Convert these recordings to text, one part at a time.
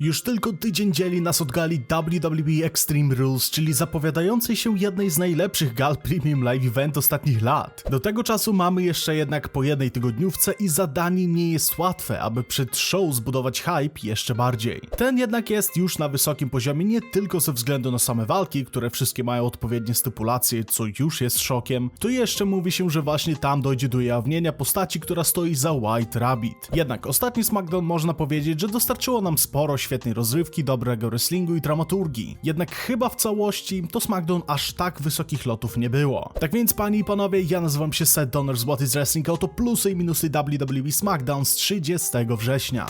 Już tylko tydzień dzieli nas od gali WWE Extreme Rules, czyli zapowiadającej się jednej z najlepszych gal Premium Live Event ostatnich lat. Do tego czasu mamy jeszcze jednak po jednej tygodniówce i zadanie nie jest łatwe, aby przed show zbudować hype jeszcze bardziej. Ten jednak jest już na wysokim poziomie nie tylko ze względu na same walki, które wszystkie mają odpowiednie stypulacje, co już jest szokiem, to jeszcze mówi się, że właśnie tam dojdzie do ujawnienia postaci, która stoi za White Rabbit. Jednak ostatni SmackDown można powiedzieć, że dostarczyło nam sporo świetnej rozrywki, dobrego wrestlingu i dramaturgii. Jednak chyba w całości to SmackDown aż tak wysokich lotów nie było. Tak więc panie i panowie, ja nazywam się Seth Donner z What is Wrestling, a oto plusy i minusy WWE SmackDown z 30 września.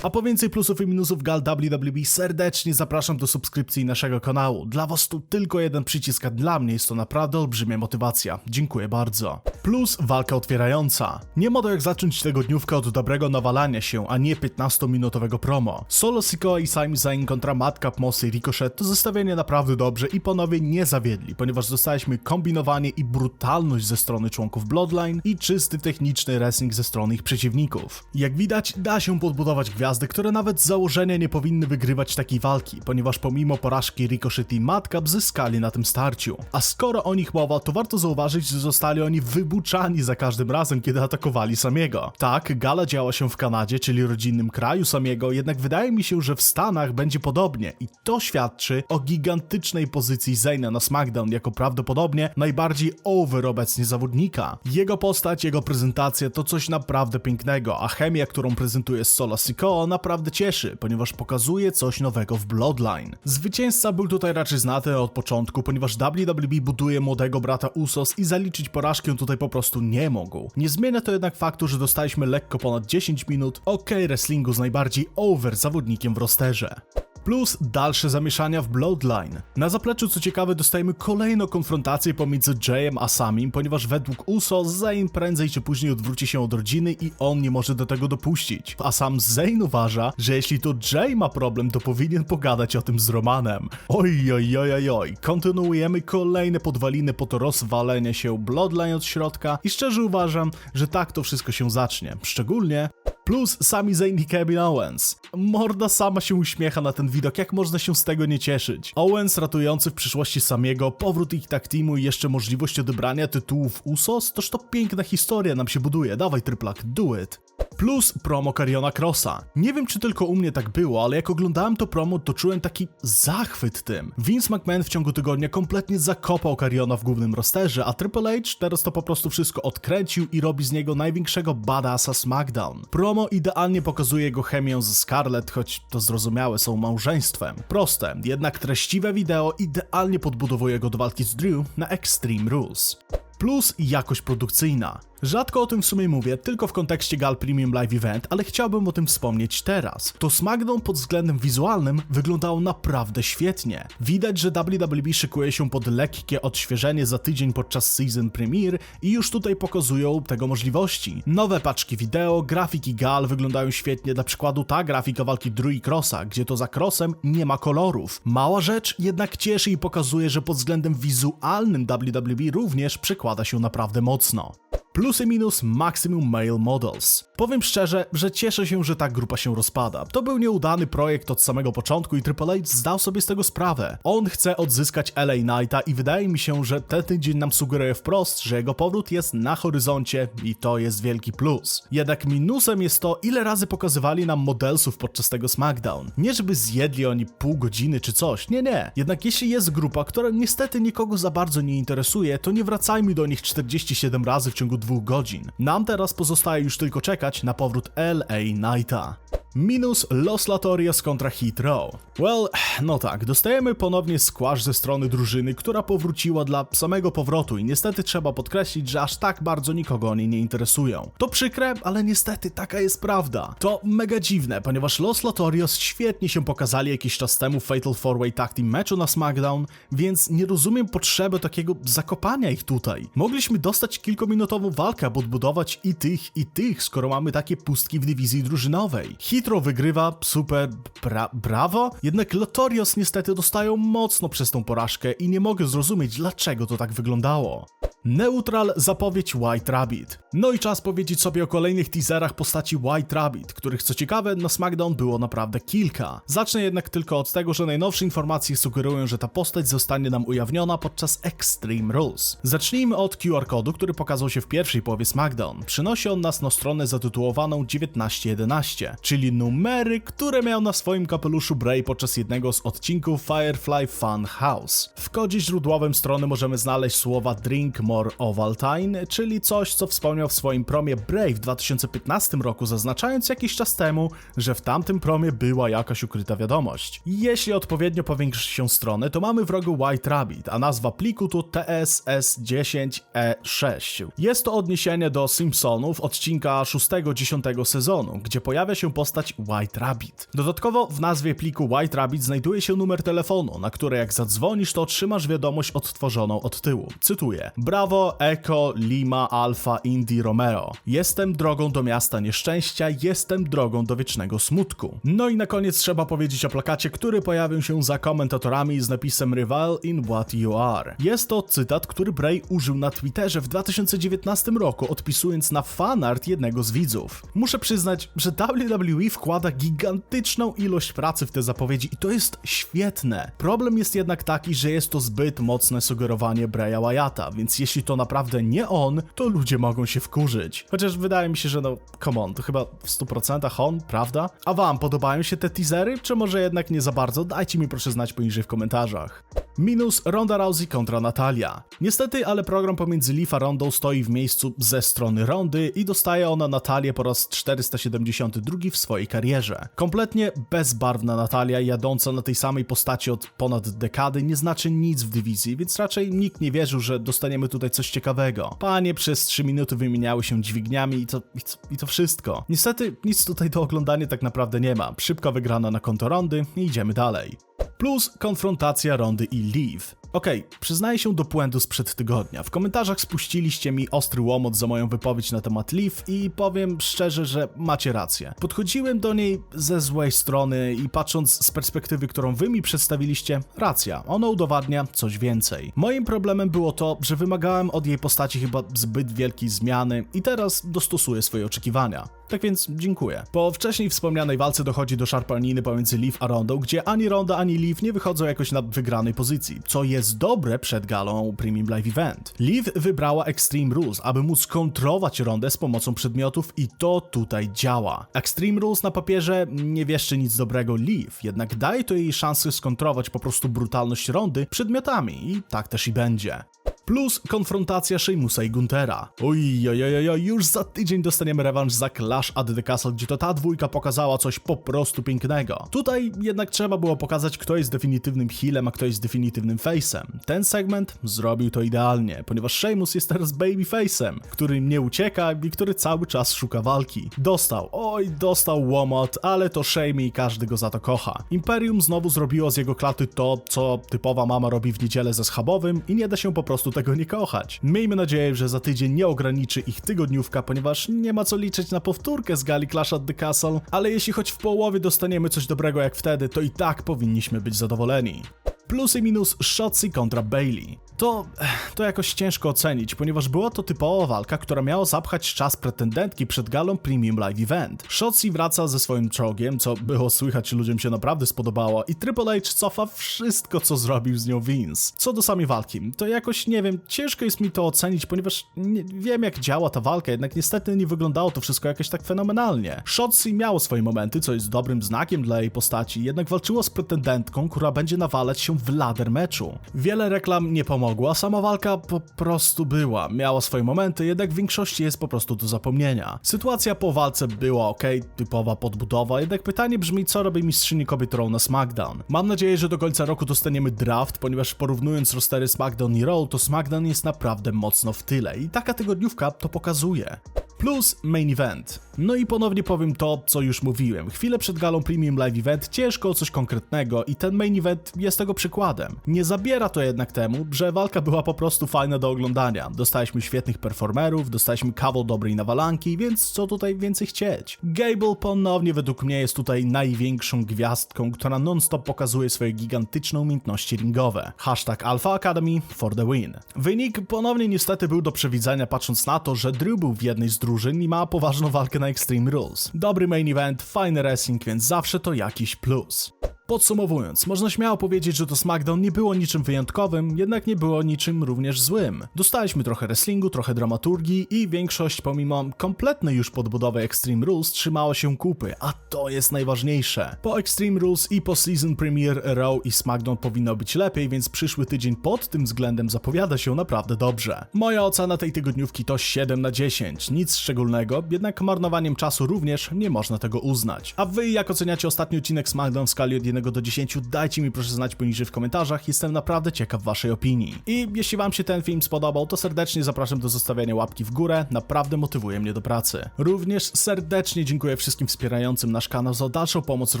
A po więcej plusów i minusów gal WWE serdecznie zapraszam do subskrypcji naszego kanału. Dla was tu tylko jeden przycisk, a dla mnie jest to naprawdę olbrzymia motywacja. Dziękuję bardzo. Plus walka otwierająca. Nie ma to jak zacząć tego dniówkę od dobrego nawalania się, a nie 15-minutowego promo. Solo Sikoa i Sami Zayn kontra Madcap Moss i Ricochet to zestawienie naprawdę dobrze i panowie nie zawiedli, ponieważ dostaliśmy kombinowanie i brutalność ze strony członków Bloodline i czysty techniczny wrestling ze strony ich przeciwników. Jak widać, da się podbudować gwiazdy, które nawet z założenia nie powinny wygrywać takiej walki, ponieważ pomimo porażki Ricochet i Madcap zyskali na tym starciu. A skoro o nich mowa, to warto zauważyć, że zostali oni wybuczani za każdym razem, kiedy atakowali Samiego. Tak, gala działa się w Kanadzie, czyli rodzinnym kraju Samiego, jednak wydaje mi się, że w Stanach będzie podobnie i to świadczy o gigantycznej pozycji Zayna na SmackDown jako prawdopodobnie najbardziej over obecnie zawodnika. Jego postać, jego prezentacja to coś naprawdę pięknego, a chemia, którą prezentuje Sola Sikoa naprawdę cieszy, ponieważ pokazuje coś nowego w Bloodline. Zwycięzca był tutaj raczej znany od początku, ponieważ WWE buduje młodego brata Usos i zaliczyć porażkę tutaj po prostu nie mogą. Nie zmienia to jednak faktu, że dostaliśmy lekko ponad 10 minut ok wrestlingu z najbardziej over zawodnikiem w rosterze plus dalsze zamieszania w Bloodline. Na zapleczu, co ciekawe, dostajemy kolejną konfrontację pomiędzy Jayem a Samim, ponieważ według Uso Zayn prędzej czy później odwróci się od rodziny i on nie może do tego dopuścić. A sam Zayn uważa, że jeśli to Jay ma problem, to powinien pogadać o tym z Romanem. Oj, oj, oj, oj, oj. Kontynuujemy kolejne podwaliny po to rozwalenie się Bloodline od środka i szczerze uważam, że tak to wszystko się zacznie. Szczególnie Plus sami Zayn i Kevin Owens. Morda sama się uśmiecha na ten widok, jak można się z tego nie cieszyć. Owens ratujący w przyszłości samego, powrót ich tak teamu i jeszcze możliwość odebrania tytułów Usos, toż to piękna historia nam się buduje. Dawaj tryplak, do it. Plus promo Kariona Crossa. Nie wiem czy tylko u mnie tak było, ale jak oglądałem to promo, to czułem taki zachwyt tym. Vince McMahon w ciągu tygodnia kompletnie zakopał Kariona w głównym rosterze, a Triple H teraz to po prostu wszystko odkręcił i robi z niego największego badassa SmackDown. Promo idealnie pokazuje jego chemię z Scarlett, choć to zrozumiałe są małżeństwem. Proste, jednak treściwe wideo idealnie podbudowuje go do walki z Drew na Extreme Rules plus jakość produkcyjna. Rzadko o tym w sumie mówię, tylko w kontekście gal Premium Live Event, ale chciałbym o tym wspomnieć teraz. To SmackDown pod względem wizualnym wyglądało naprawdę świetnie. Widać, że WWE szykuje się pod lekkie odświeżenie za tydzień podczas season premiere i już tutaj pokazują tego możliwości. Nowe paczki wideo, grafiki gal wyglądają świetnie, dla przykładu ta grafika walki Drew i Crossa, gdzie to za Crossem nie ma kolorów. Mała rzecz, jednak cieszy i pokazuje, że pod względem wizualnym WWE również przekłada się naprawdę mocno. Plus i minus Maximum Male Models. Powiem szczerze, że cieszę się, że ta grupa się rozpada. To był nieudany projekt od samego początku i H zdał sobie z tego sprawę. On chce odzyskać LA Knighta i wydaje mi się, że ten tydzień nam sugeruje wprost, że jego powrót jest na horyzoncie i to jest wielki plus. Jednak minusem jest to, ile razy pokazywali nam modelsów podczas tego SmackDown. Nie żeby zjedli oni pół godziny czy coś, nie, nie. Jednak jeśli jest grupa, która niestety nikogo za bardzo nie interesuje, to nie wracajmy do nich 47 razy w ciągu dwóch godzin. Nam teraz pozostaje już tylko czekać na powrót LA Knighta. Minus Los Latorios kontra Heat Row. Well, no tak, dostajemy ponownie squash ze strony drużyny, która powróciła dla samego powrotu i niestety trzeba podkreślić, że aż tak bardzo nikogo oni nie interesują. To przykre, ale niestety taka jest prawda. To mega dziwne, ponieważ Los Latorios świetnie się pokazali jakiś czas temu w Fatal 4-Way Tag Team meczu na SmackDown, więc nie rozumiem potrzeby takiego zakopania ich tutaj. Mogliśmy dostać kilkuminutową walkę, aby odbudować i tych, i tych, skoro mamy takie pustki w dywizji drużynowej. Row wygrywa, super, bra brawo, jednak Lotorios niestety dostają mocno przez tą porażkę i nie mogę zrozumieć, dlaczego to tak wyglądało. Neutral zapowiedź White Rabbit. No i czas powiedzieć sobie o kolejnych teaserach postaci White Rabbit, których co ciekawe na SmackDown było naprawdę kilka. Zacznę jednak tylko od tego, że najnowsze informacje sugerują, że ta postać zostanie nam ujawniona podczas Extreme Rules. Zacznijmy od QR kodu, który pokazał się w pierwszej połowie SmackDown. Przynosi on nas na stronę zatytułowaną 1911, czyli numery, które miał na swoim kapeluszu Bray podczas jednego z odcinków Firefly Fun House. W kodzie źródłowym strony możemy znaleźć słowa Drink More Ovaltine, czyli coś, co wspomniał w swoim promie Bray w 2015 roku, zaznaczając jakiś czas temu, że w tamtym promie była jakaś ukryta wiadomość. Jeśli odpowiednio powiększy się stronę, to mamy w rogu White Rabbit, a nazwa pliku to TSS10E6. Jest to odniesienie do Simpsonów odcinka 6-10 sezonu, gdzie pojawia się postać White Rabbit. Dodatkowo w nazwie pliku White Rabbit znajduje się numer telefonu, na który jak zadzwonisz, to otrzymasz wiadomość odtworzoną od tyłu. Cytuję: Brawo, Echo, Lima, Alfa, Indy, Romero. Jestem drogą do miasta nieszczęścia, jestem drogą do wiecznego smutku. No i na koniec trzeba powiedzieć o plakacie, który pojawił się za komentatorami z napisem Rival in what you are. Jest to cytat, który Bray użył na Twitterze w 2019 roku, odpisując na fanart jednego z widzów. Muszę przyznać, że WWE wkłada gigantyczną ilość pracy w te zapowiedzi i to jest świetne. Problem jest jednak taki, że jest to zbyt mocne sugerowanie Braya Wyatta, więc jeśli to naprawdę nie on, to ludzie mogą się wkurzyć. Chociaż wydaje mi się, że no, come on, to chyba w 100% on, prawda? A wam podobają się te teasery, czy może jednak nie za bardzo? Dajcie mi proszę znać poniżej w komentarzach. Minus Ronda Rousey kontra Natalia. Niestety, ale program pomiędzy Leaf a Rondą stoi w miejscu ze strony Rondy i dostaje ona Natalię po raz 472 w swojej karierze. Kompletnie bezbarwna Natalia, jadąca na tej samej postaci od ponad dekady, nie znaczy nic w dywizji, więc raczej nikt nie wierzył, że dostaniemy tutaj coś ciekawego. Panie przez 3 minuty wymieniały się dźwigniami i to, i to, i to wszystko. Niestety, nic tutaj do oglądania tak naprawdę nie ma. Szybka wygrana na konto Rondy i idziemy dalej. Plus konfrontacja Rondy i Liv. Okej, przyznaję się do błędu sprzed tygodnia. W komentarzach spuściliście mi ostry łomot za moją wypowiedź na temat Liv i powiem szczerze, że macie rację. Podchodziłem do niej ze złej strony i patrząc z perspektywy, którą wy mi przedstawiliście, racja, ona udowadnia coś więcej. Moim problemem było to, że wymagałem od jej postaci chyba zbyt wielkiej zmiany i teraz dostosuję swoje oczekiwania. Tak więc dziękuję. Po wcześniej wspomnianej walce dochodzi do szarpaniny pomiędzy Liv a Rondą, gdzie ani Ronda, ani Liv nie wychodzą jakoś na wygranej pozycji, co jest dobre przed galą Premium Live Event. Liv wybrała Extreme Rules, aby móc kontrolować Rondę z pomocą przedmiotów i to tutaj działa. Extreme Rules na papierze nie wieszczy nic dobrego Liv, jednak daje to jej szansę skontrować po prostu brutalność Rondy przedmiotami i tak też i będzie. Plus konfrontacja Sheamusa i Guntera. Oj, oj, oj, oj, już za tydzień dostaniemy rewanż za Clash at the Castle, gdzie to ta dwójka pokazała coś po prostu pięknego. Tutaj jednak trzeba było pokazać, kto jest definitywnym healem, a kto jest definitywnym face'em. Ten segment zrobił to idealnie, ponieważ Sheamus jest teraz babyface'em, który nie ucieka i który cały czas szuka walki. Dostał, oj, dostał łomot, ale to Shame i każdy go za to kocha. Imperium znowu zrobiło z jego klaty to, co typowa mama robi w niedzielę ze schabowym i nie da się po prostu tego nie kochać. Miejmy nadzieję, że za tydzień nie ograniczy ich tygodniówka, ponieważ nie ma co liczyć na powtórkę z gali Clash at the Castle, ale jeśli choć w połowie dostaniemy coś dobrego jak wtedy, to i tak powinniśmy być zadowoleni. Plus i minus Shotzi kontra Bailey. To, to jakoś ciężko ocenić, ponieważ była to typowa walka, która miała zapchać czas pretendentki przed galą Premium Live Event. Shotzi wraca ze swoim czołgiem, co było słychać, ludziom się naprawdę spodobało i Triple H cofa wszystko, co zrobił z nią Vince. Co do samej walki, to jakoś, nie wiem, ciężko jest mi to ocenić, ponieważ nie, wiem jak działa ta walka, jednak niestety nie wyglądało to wszystko jakoś tak fenomenalnie. Shotzi miało swoje momenty, co jest dobrym znakiem dla jej postaci, jednak walczyło z pretendentką, która będzie nawalać się w ladder meczu. Wiele reklam nie pomogło pomogła, sama walka po prostu była. Miała swoje momenty, jednak w większości jest po prostu do zapomnienia. Sytuacja po walce była ok, typowa podbudowa, jednak pytanie brzmi, co robi mistrzyni kobiet Raw na SmackDown. Mam nadzieję, że do końca roku dostaniemy draft, ponieważ porównując rostery SmackDown i Raw, to SmackDown jest naprawdę mocno w tyle i taka tygodniówka to pokazuje. Plus main event. No i ponownie powiem to, co już mówiłem. Chwilę przed galą Premium Live Event ciężko o coś konkretnego i ten main event jest tego przykładem. Nie zabiera to jednak temu, że walka była po prostu fajna do oglądania. Dostaliśmy świetnych performerów, dostaliśmy kawał dobrej nawalanki, więc co tutaj więcej chcieć? Gable ponownie według mnie jest tutaj największą gwiazdką, która non-stop pokazuje swoje gigantyczne umiejętności ringowe. Hashtag Alpha Academy for the win. Wynik ponownie niestety był do przewidzenia patrząc na to, że Drew był w jednej z drużyn i ma poważną walkę na Extreme Rules. Dobry main event, fajny wrestling, więc zawsze to jakiś plus. Podsumowując, można śmiało powiedzieć, że to SmackDown nie było niczym wyjątkowym, jednak nie było niczym również złym. Dostaliśmy trochę wrestlingu, trochę dramaturgii i większość pomimo kompletnej już podbudowy Extreme Rules trzymała się kupy, a to jest najważniejsze. Po Extreme Rules i po Season Premiere Raw i SmackDown powinno być lepiej, więc przyszły tydzień pod tym względem zapowiada się naprawdę dobrze. Moja ocena tej tygodniówki to 7 na 10, nic szczególnego, jednak marnowaniem czasu również nie można tego uznać. A wy jak oceniacie ostatni odcinek SmackDown w skali od 1 do 10, dajcie mi proszę znać poniżej w komentarzach, jestem naprawdę ciekaw waszej opinii. I jeśli wam się ten film spodobał, to serdecznie zapraszam do zostawiania łapki w górę, naprawdę motywuje mnie do pracy. Również serdecznie dziękuję wszystkim wspierającym nasz kanał za dalszą pomoc w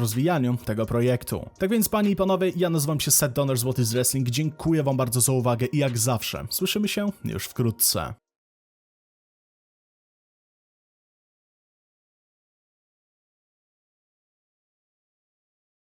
rozwijaniu tego projektu. Tak więc panie i panowie, ja nazywam się Seth Donner z What is Wrestling, dziękuję wam bardzo za uwagę i jak zawsze, słyszymy się już wkrótce.